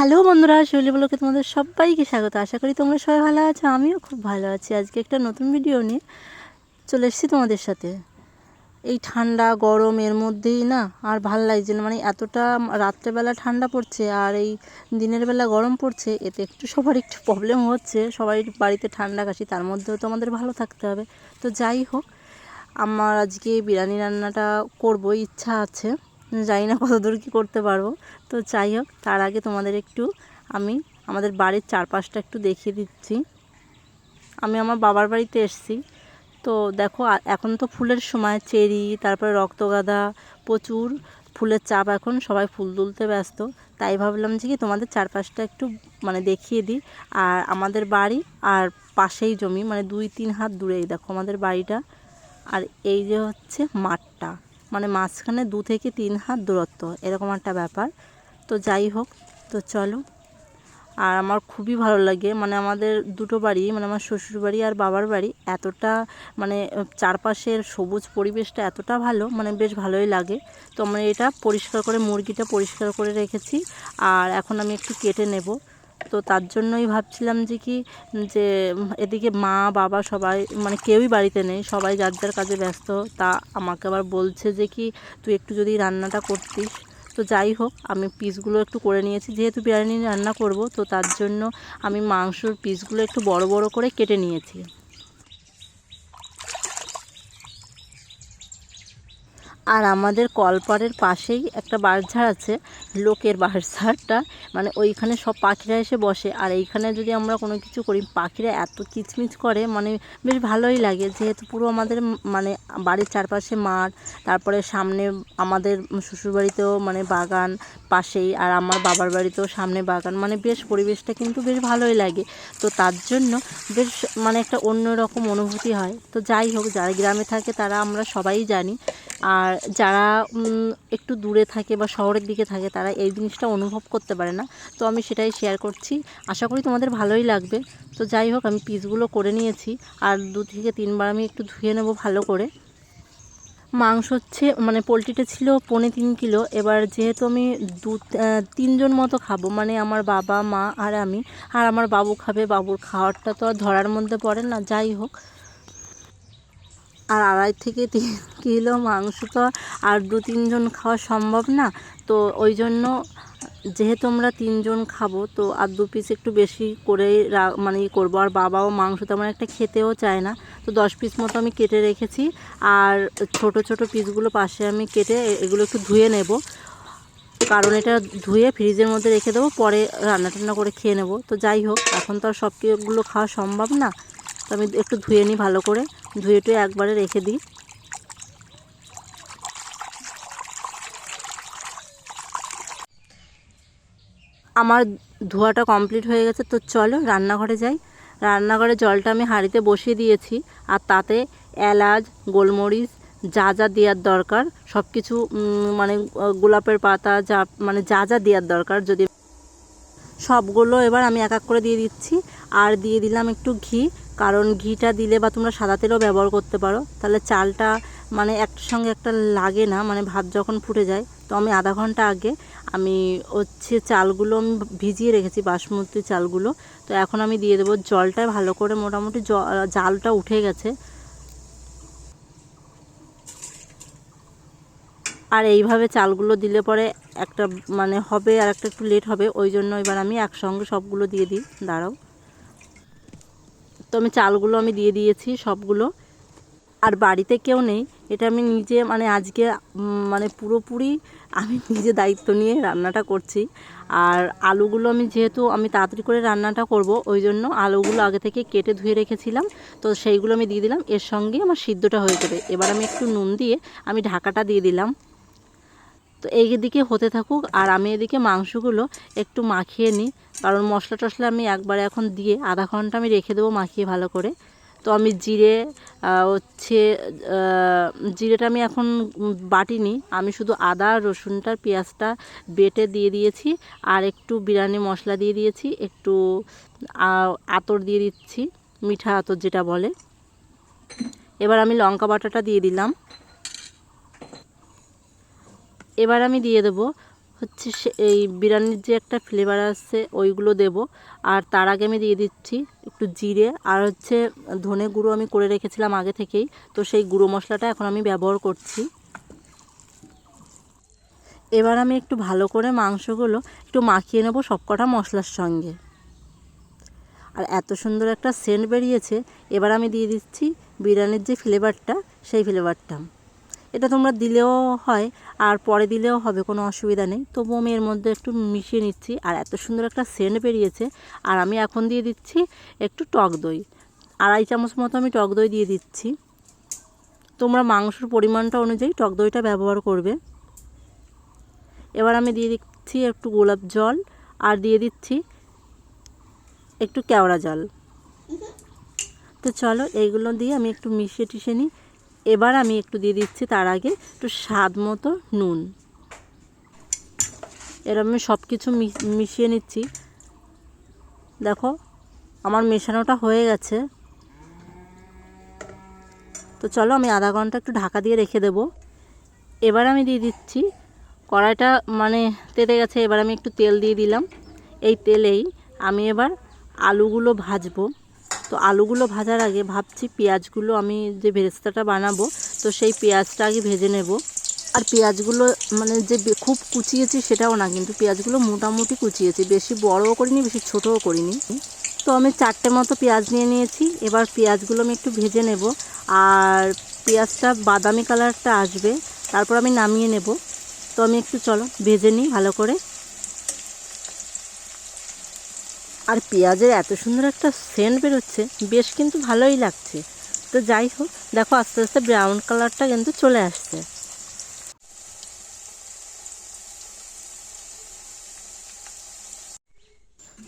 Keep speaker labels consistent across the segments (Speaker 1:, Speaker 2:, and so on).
Speaker 1: Hello বন্ধুরা শৈলী বলোকে তোমাদের সবাইকে স্বাগত। আশা করি তোমরা সবাই ভালো আছো, আমিও খুব ভালো আছি। আজকে একটা নতুন ভিডিও নিয়ে চলে এসেছি তোমাদের সাথে। এই ঠান্ডা, গরম, এর মধ্যেই না আর ভালো লাগছে না। মানে এতটা রাত্রেবেলা ঠান্ডা পড়ছে আর এই দিনের বেলা গরম পড়ছে, এতে একটু সবার একটু প্রবলেম হচ্ছে। সবাই বাড়িতে ঠান্ডা কাশি, তার মধ্যেও তো আমাদের ভালো থাকতে হবে। তো যাই হোক, আমার আজকে বিরিয়ানি রান্নাটা করব ইচ্ছা আছে। জানি না কত দূর কী করতে পারব। তো যাই হোক, তার আগে তোমাদের একটু আমি আমাদের বাড়ির চারপাশটা একটু দেখিয়ে দিচ্ছি। আমি আমার বাবার বাড়িতে এসেছি। তো দেখো এখন তো ফুলের সময়, চেরি, তারপরে রক্তগাঁদা, প্রচুর ফুলের চাপ এখন, সবাই ফুল তুলতে ব্যস্ত। তাই ভাবলাম যে কি তোমাদের চারপাশটা একটু মানে দেখিয়ে দিই। আর আমাদের বাড়ি আর পাশেই জমি মানে দুই, তিন হাত দূরেই, দেখো আমাদের বাড়িটা। আর এই যে হচ্ছে মাঠটা। মানে মাঝখানে দু থেকে তিন হাত দূরত্ব, এরকম একটা ব্যাপার। তো যাই হোক, তো চলো। আর আমার খুবই ভালো লাগে মানে আমাদের দুটো বাড়ি মানে আমার শ্বশুর বাড়ি আর বাবার বাড়ি এতটা মানে চারপাশের সবুজ পরিবেশটা এতটা ভালো মানে বেশ ভালোই লাগে। তো আমরা এটা পরিষ্কার করে, মুরগিটা পরিষ্কার করে রেখেছি। আর এখন আমি একটু কেটে নেব। তো তার জন্যই ভাবছিলাম যে কি, যে এদিকে মা, বাবা সবাই মানে কেউই বাড়িতে নেই, সবাই যার যার কাজে ব্যস্ত, তা আমাকে আবার বলছে যে কি, তুই একটু যদি রান্নাটা করতিস। তো যাই হোক, আমি পিসগুলো একটু করে নিয়েছি, যেহেতু বিরিয়ানি রান্না করব, তো তার জন্য আমি মাংসর পিসগুলো একটু বড় বড় করে কেটে নিয়েছি। আর আমাদের কলপাড়ের পাশেই একটা বাঁশঝাড় আছে, লোকের বাঁশঝাড়টা মানে ওইখানে সব পাখিরা এসে বসে। আর এইখানে যদি আমরা কোনো কিছু করি, পাখিরা এত কিচমিচ করে মানে বেশ ভালোই লাগে। যেহেতু পুরো আমাদের মানে বাড়ির চারপাশে মাঠ, তারপরে সামনে আমাদের শ্বশুরবাড়িতেও মানে বাগান পাশেই, আর আমার বাবার বাড়িতেও সামনে বাগান। মানে বেশ পরিবেশটা কিন্তু বেশ ভালোই লাগে। তো তার জন্য বেশ মানে একটা অন্যরকম অনুভূতি হয়। তো যাই হোক, যারা গ্রামে থাকে তারা আমরা সবাই জানি। আর যারা একটু দূরে থাকে বা শহরের দিকে থাকে, তারা এই জিনিসটা অনুভব করতে পারে না। তো আমি সেটাই শেয়ার করছি। আশা করি তোমাদের ভালোই লাগবে। তো যাই হোক, আমি পিসগুলো করে নিয়েছি। আর দু থেকে তিনবার আমি একটু ধুয়ে নেব ভালো করে। মাংস হচ্ছে মানে পোলট্রিটা ছিল পৌনে তিন কিলো। এবার যেহেতু আমি দু তিনজন মতো খাব মানে আমার বাবা, মা আর আমি, আর আমার বাবু খাবে, বাবুর খাওয়ারটা তো আর ধরার মধ্যে পড়ে না, যাই হোক। আর আড়াই থেকে তিন কিলো মাংস তো আর দু তিনজন খাওয়া সম্ভব না। তো ওই জন্য যেহেতু আমরা তিনজন খাব, তো আর দু পিস একটু বেশি করেই রা- মানে করব। আর বাবাও মাংস তেমন একটা খেতেও চায় না। তো দশ পিস মতো আমি কেটে রেখেছি। আর ছোট ছোট পিসগুলো পাশে আমি কেটে এগুলো একটু ধুয়ে নেব। কারণ এটা ধুয়ে ফ্রিজের মধ্যে রেখে দেবো, পরে রান্না টান্না করে খেয়ে নেব। তো যাই হোক, এখন তো আর সবগুলো খাওয়া সম্ভব না। তো আমি একটু ধুয়ে নিই ভালো করে। ধুয়ে টুয়ে একবারে রেখে দিই। আমার ধোয়াটা কমপ্লিট হয়ে গেছে, তো চলো রান্নাঘরে যাই। রান্নাঘরে জলটা আমি হাঁড়িতে বসিয়ে দিয়েছি, আর তাতে এলাচ, গোলমরিচ, যা যা দেওয়ার দরকার সব কিছু মানে গোলাপের পাতা, যা মানে যা যা দেওয়ার দরকার যদি সবগুলো এবার আমি এক এক করে দিয়ে দিচ্ছি, আর দিয়ে দিলাম একটু ঘি। কারণ ঘিটা দিলে বা তোমরা সাদা তেলও ব্যবহার করতে পারো। তাহলে চালটা মানে একটার সঙ্গে একটা লাগে না মানে ভাত যখন ফুটে যায়, তো আমি আধা ঘণ্টা আগে আমি হচ্ছে চালগুলো আমি ভিজিয়ে রেখেছি, বাসমতি চালগুলো। তো এখন আমি দিয়ে দেবো জলটা, ভালো করে মোটামুটি জালটা উঠে গেছে। আর এইভাবে চালগুলো দিলে পরে একটা মানে হবে আর একটা একটু লেট হবে, ওই জন্য এবার আমি একসঙ্গে সবগুলো দিয়ে দিই। দাঁড়াও। তো আমি চালগুলো আমি দিয়ে দিয়েছি সবগুলো। আর বাড়িতে কেউ নেই, এটা আমি নিজে মানে আজকে মানে পুরোপুরি আমি নিজে দায়িত্ব নিয়ে রান্নাটা করছি। আর আলুগুলো আমি যেহেতু আমি তাড়াতাড়ি করে রান্নাটা করব, ওই জন্য আলুগুলো আগে থেকে কেটে ধুয়ে রেখেছিলাম। তো সেইগুলো আমি দিয়ে দিলাম, এর সঙ্গে আমার সিদ্ধটা হয়ে যাবে। এবার আমি একটু নুন দিয়ে আমি ঢাকাটা দিয়ে দিলাম। তো এই দিকে হতে থাকুক, আর আমি এদিকে মাংসগুলো একটু মাখিয়ে নিই। কারণ মশলা টশলা আমি একবারে এখন দিয়ে আধা ঘণ্টা আমি রেখে দেবো মাখিয়ে ভালো করে। তো আমি জিরে হচ্ছে জিরেটা আমি এখন বাটিনি। আমি শুধু আদা, রসুনটা, পেঁয়াজটা বেটে দিয়ে দিয়েছি, আর একটু বিরিয়ানি মশলা দিয়ে দিয়েছি, একটু আতর দিয়ে দিচ্ছি, মিঠা আতর যেটা বলে। এবার আমি লঙ্কা বাটাটা দিয়ে দিলাম। এবার আমি দিয়ে দেবো হচ্ছে এই বিরিয়ানির যে একটা ফ্লেভার আসছে ওইগুলো দেব। আর তার আগে আমি দিয়ে দিচ্ছি একটু জিরে আর হচ্ছে ধনে গুঁড়ো আমি করে রেখেছিলাম আগে থেকেই। তো সেই গুঁড়ো মশলাটা এখন আমি ব্যবহার করছি। এবার আমি একটু ভালো করে মাংসগুলো একটু মাখিয়ে নেব সবকটা মশলার সঙ্গে। আর এত সুন্দর একটা সেন্ট বেরিয়েছে। এবার আমি দিয়ে দিচ্ছি বিরিয়ানির যে ফ্লেভারটা সেই ফ্লেভারটা এটা তোমরা দিলেও হয় আর পরে দিলেও হবে, কোনো অসুবিধা নেই। তবুও আমি এর মধ্যে একটু মিশিয়ে নিচ্ছি আর এত সুন্দর একটা সেন্ট বেরিয়েছে আর আমি এখন দিয়ে দিচ্ছি একটু টক দই। আড়াই চামচ মতো আমি টক দই দিয়ে দিচ্ছি। তোমরা মাংসর পরিমাণটা অনুযায়ী টক দইটা ব্যবহার করবে। এবার আমি দিয়ে দিচ্ছি একটু গোলাপ জল আর দিয়ে দিচ্ছি একটু কেওড়া জল। তো চলো এইগুলো দিয়ে আমি একটু মিশিয়ে টিশে নিই। এবার আমি একটু দিয়ে দিচ্ছি তার আগে একটু স্বাদ মতো নুন। এরম আমি সব কিছু মিশিয়ে নিচ্ছি। দেখো, আমার মেশানোটা হয়ে গেছে। তো চলো আমি আধা ঘণ্টা একটু ঢাকা দিয়ে রেখে দেব। এবার আমি দিয়ে দিচ্ছি কড়াইটা মানে তেতে গেছে, এবার আমি একটু তেল দিয়ে দিলাম। এই তেলেই আমি এবার আলুগুলো ভাজবো। তো আলুগুলো ভাজার আগে ভাবছি পেঁয়াজগুলো আমি যে ভেরেস্তাটা বানাবো, তো সেই পেঁয়াজটা আগে ভেজে নেব। আর পেঁয়াজগুলো মানে যে খুব কুচিয়েছি সেটাও না, কিন্তু পেঁয়াজগুলো মোটামুটি কুচিয়েছি। বেশি বড়ও করিনি, বেশি ছোটও করিনি। তো আমি চারটে মতো পেঁয়াজ নিয়ে নিয়েছি। এবার পেঁয়াজগুলো আমি একটু ভেজে নেব। আর পেঁয়াজটা বাদামি কালারটা আসবে, তারপর আমি নামিয়ে নেব। তো আমি একটু চলো, ভেজে নিই ভালো করে। আর পেঁয়াজের এত সুন্দর একটা সেন্ট বেরোচ্ছে, বেশ কিন্তু ভালোই লাগছে। তো যাই হোক, দেখো আস্তে আস্তে ব্রাউন কালারটা কিন্তু চলে আসছে।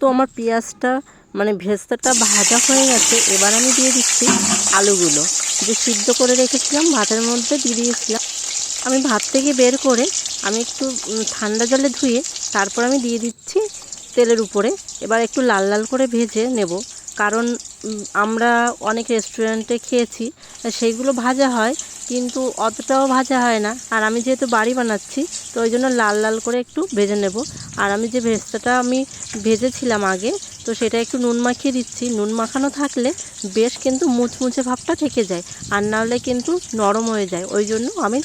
Speaker 1: তো আমার পেঁয়াজটা মানে ভেস্তাটা ভাজা হয়ে গেছে, এবার আমি দিয়ে দিচ্ছি আলুগুলো। যে সিদ্ধ করে রেখেছিলাম, ভাতের মধ্যে দিয়ে দিয়েছিলাম। আমি ভাত থেকে বের করে আমি একটু ঠান্ডা জলে ধুয়ে তারপর আমি দিয়ে দিচ্ছি তেলের উপরে। এবার একটু লাল লাল করে ভেজে নেব। কারণ আমরা অনেক রেস্টুরেন্টে খেয়েছি, সেইগুলো ভাজা হয়, কিন্তু অতটাও ভাজা হয় না। আর আমি যেহেতু বাড়ি বানাচ্ছি, তো ওই জন্য লাল লাল করে একটু ভেজে নেব। আর আমি যে ভেজটাটা আমি ভেজেছিলাম আগে, তো সেটা একটু নুন মাখিয়ে দিচ্ছি। নুন মাখানো থাকলে বেশ কিন্তু মুচমুচে ভাবটা থেকে যায়, আর নাহলে কিন্তু নরম হয়ে যায়। ওই জন্য আমি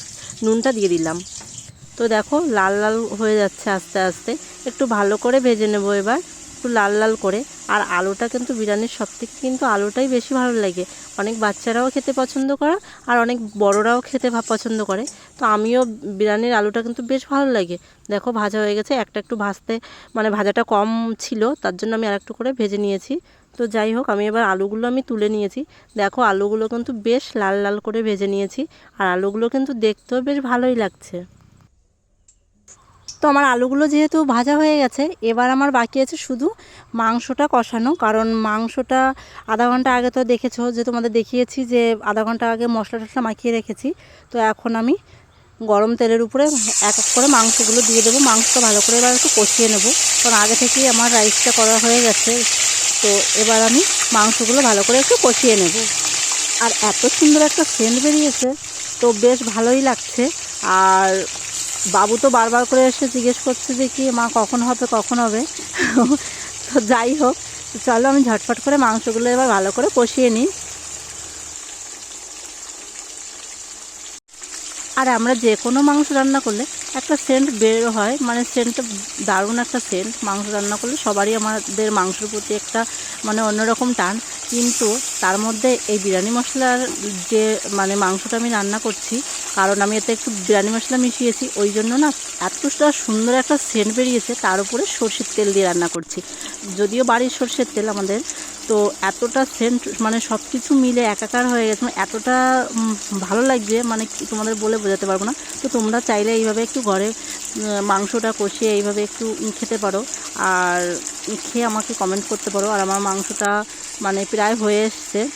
Speaker 1: নুনটা দিয়ে দিলাম। তো দেখো, লাল লাল হয়ে যাচ্ছে আস্তে আস্তে। একটু ভালো করে ভেজে নেব এবার, একটু লাল লাল করে। আর আলুটা কিন্তু বিরিয়ানির সব থেকে কিন্তু আলুটাই বেশি ভালো লাগে। অনেক বাচ্চারাও খেতে পছন্দ করে, আর অনেক বড়রাও খেতে পছন্দ করে। তো আমিও বিরিয়ানির আলুটা কিন্তু বেশ ভালো লাগে। দেখো ভাজা হয়ে গেছে, একটা একটু ভাজতে মানে ভাজাটা কম ছিল, তার জন্য আমি আরেকটু করে ভেজে নিয়েছি। তো যাই হোক, আমি এবার আলুগুলো আমি তুলে নিয়েছি। দেখো আলুগুলো কিন্তু বেশ লাল লাল করে ভেজে নিয়েছি, আর আলুগুলো কিন্তু দেখতেও বেশ ভালোই লাগছে। তো আমার আলুগুলো যেহেতু ভাজা হয়ে গেছে, এবার আমার বাকি আছে শুধু মাংসটা কষানো। কারণ মাংসটা আধা ঘণ্টা আগে তো দেখেছ যে তোমাদের দেখিয়েছি যে আধা ঘণ্টা আগে মশলা টশলা মাখিয়ে রেখেছি। তো এখন আমি গরম তেলের উপরে এক এক করে মাংসগুলো দিয়ে দেবো। মাংসটা ভালো করে এবার একটু কষিয়ে নেব। কারণ আগে থেকেই আমার রাইসটা করা হয়ে গেছে। তো এবার আমি মাংসগুলো ভালো করে একটু কষিয়ে নেব। আর এত সুন্দর একটা সেন্ট বেরিয়েছে, তো বেশ ভালোই লাগছে। আর বাবু তো বারবার করে এসে জিজ্ঞেস করছে যে কি, মা কখন হবে কখন হবে? তো যাই হোক, চলো আমি ঝটফট করে মাংসগুলো এবার ভালো করে কষিয়ে নিই। আর আমরা যে কোনো মাংস রান্না করলে একটা সেন্ট বের হয় মানে সেন্টটা দারুণ একটা সেন্ট মাংস রান্না করলে সবারই আমাদের মাংসের প্রতি একটা মানে অন্যরকম টান। কিন্তু তার মধ্যে এই বিরিয়ানি মশলার যে মানে মাংসটা আমি রান্না করছি, কারণ আমি এতে একটু বিরিয়ানি মশলা মিশিয়েছি, ওই জন্য না এতটা সুন্দর একটা সেন্ট বেরিয়েছে, তার উপরে সর্ষের তেল দিয়ে রান্না করছি। যদিও বাড়ির সর্ষের তেল আমাদের, তো এতটা সেন্ট মানে সব কিছু মিলে একাকার হয়ে গেছে মানে এতটা ভালো লাগছে মানে তোমাদের বলে বোঝাতে পারব না। তো তোমরা চাইলে এইভাবে একটু ঘরে মাংসটা কষিয়ে এইভাবে একটু খেতে পারো। আর খেয়ে আমাকে কমেন্ট করতে পারো। আর আমার মাংসটা মানে প্রায় হয়ে এসছে।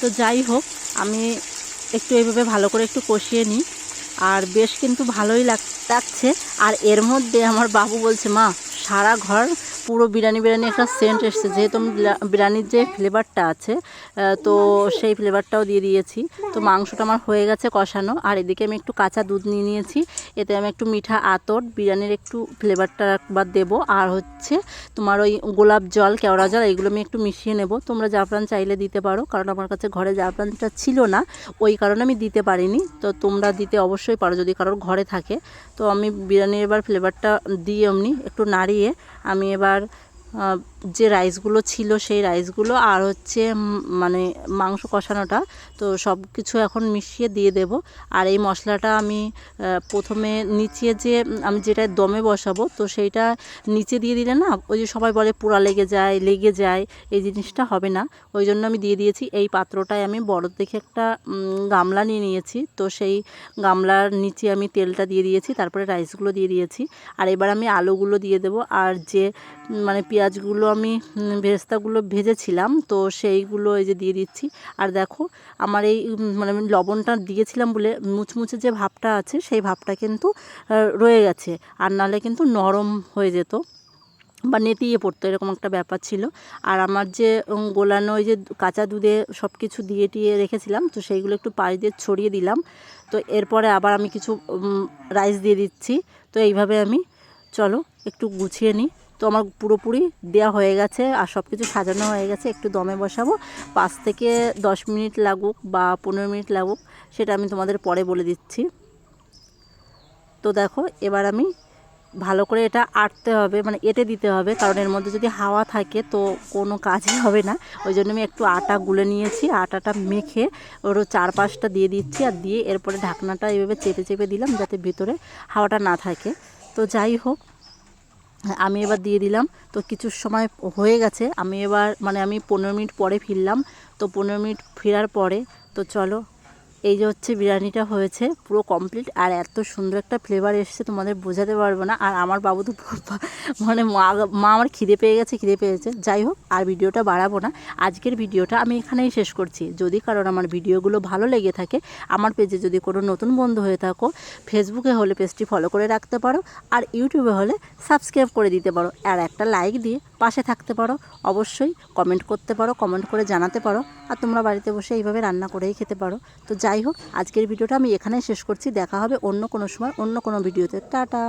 Speaker 1: তো যাই হোক, আমি একটু এইভাবে ভালো করে একটু কষিয়ে নিই। আর বেশ কিন্তু ভালোই লাগ- লাগছে। আর এর মধ্যে আমার বাবু বলছে, মা সারা ঘর, পুরো বিরিয়ানি বিরিয়ানি একটা সেন্ট এসছে। যেহেতু আমি বিরিয়ানির যে ফ্লেভারটা আছে তো সেই ফ্লেভারটাও দিয়ে দিয়েছি। তো মাংসটা আমার হয়ে গেছে কষানো। আর এদিকে আমি একটু কাঁচা দুধ নিয়ে নিয়েছি। এতে আমি একটু মিঠা আতর, বিরিয়ানির একটু ফ্লেভারটা একবার দেবো। আর হচ্ছে তোমার ওই গোলাপ জল, কেওড়া জল, এইগুলো আমি একটু মিশিয়ে নেব। তোমরা জাফরান চাইলে দিতে পারো, কারণ আমার কাছে ঘরে জাফরানটা ছিল না। ওই কারণে আমি দিতে পারিনি। তো তোমরা দিতে অবশ্যই পারো, যদি কারোর ঘরে থাকে। তো আমি বিরিয়ানির এবার ফ্লেভারটা দিয়ে এমনি একটু নাড়িয়ে আমি এবার যে রাইসগুলো ছিল সেই রাইসগুলো আর হচ্ছে মানে মাংস কষানোটা, তো সব কিছু এখন মিশিয়ে দিয়ে দেব। আর এই মশলাটা আমি প্রথমে নিচে যে, আমি যেটা দমে বসাবো, তো সেইটা নিচে দিয়ে দিলে না, ওই যে সবাই বলে পোড়া লেগে যায় লেগে যায়, এই জিনিসটা হবে না। ওই জন্য আমি দিয়ে দিয়েছি, এই পাত্রটায় আমি বড় দেখে একটা গামলা নিয়ে নিয়েছি। তো সেই গামলার নিচে আমি তেলটা দিয়ে দিয়েছি, তারপরে রাইসগুলো দিয়ে দিয়েছি। আর এবার আমি আলুগুলো দিয়ে দেবো। আর যে মানে মানে পেঁয়াজগুলো আমি ভেস্তাগুলো ভেজেছিলাম, তো সেইগুলো এই যে দিয়ে দিচ্ছি। আর দেখো, আমার এই মানে লবণটা দিয়েছিলাম বলে মুচমুচে যে ভাবটা আছে, সেই ভাবটা কিন্তু রয়ে গেছে। আর নাহলে কিন্তু নরম হয়ে যেত বা নেতিয়ে পড়তো, এরকম একটা ব্যাপার ছিল। আর আমার যে গোলানো ওই যে কাঁচা দুধে সব কিছু দিয়ে টিয়ে রেখেছিলাম, তো সেইগুলো একটু পাশ দিয়ে ছড়িয়ে দিলাম। তো এরপরে আবার আমি কিছু রাইস দিয়ে দিচ্ছি। তো এইভাবে আমি, চলো, একটু গুছিয়ে নিই। তো আমার পুরোপুরি দেওয়া হয়ে গেছে আর সব কিছু সাজানো হয়ে গেছে। একটু দমে বসাবো। পাঁচ থেকে দশ মিনিট লাগুক বা পনেরো মিনিট লাগুক, সেটা আমি তোমাদের পরে বলে দিচ্ছি। তো দেখো, এবার আমি ভালো করে এটা আটতে হবে মানে এঁটে দিতে হবে, কারণ এর মধ্যে যদি হাওয়া থাকে তো কোনো কাজই হবে না। ওই জন্য আমি একটু আটা গুলে নিয়েছি, আটাটা মেখে ওর চারপাশটা দিয়ে দিচ্ছি আর দিয়ে এরপরে ঢাকনাটা এভাবে চেপে চেপে দিলাম যাতে ভিতরে হাওয়াটা না থাকে। তো যাই হোক আমি এবার দিয়ে দিলাম। তো কিছু সময় হয়ে গেছে, আমি এবার মানে আমি পনেরো মিনিট পরে ফিরলাম। তো পনেরো মিনিট ফেরার পরে, তো চলো এই যে হচ্ছে বিরিয়ানিটা হয়েছে, পুরো কমপ্লিট আর এত সুন্দর একটা ফ্লেভার এসছে, তোমাদের বোঝাতে পারব না। আর আমার বাবু তো মানে মা আমার খিদে পেয়ে গেছে, খিদে পেয়েছে। যাই হোক, আর ভিডিওটা বাড়াবো না। আজকের ভিডিওটা আমি এখানেই শেষ করছি। যদি কারণ আমার ভিডিওগুলো ভালো লেগে থাকে, আমার পেজে যদি কোনো নতুন বন্ধু হয়ে থাকো ফেসবুকে হলে পেজটি ফলো করে রাখতে পারো, আর ইউটিউবে হলে সাবস্ক্রাইব করে দিতে পারো। আর একটা লাইক দিয়ে পাশে থাকতে পারো, অবশ্যই কমেন্ট করতে পারো কমেন্ট করে জানাতে পারো, আর তোমরা বাড়িতে বসে এইভাবে রান্না করেই খেতে পারো। তো যাই হোক, আজকের ভিডিওটা আমি এখানেই শেষ করছি, দেখা হবে অন্য কোনো সময়, অন্য কোনো ভিডিওতে টাটা!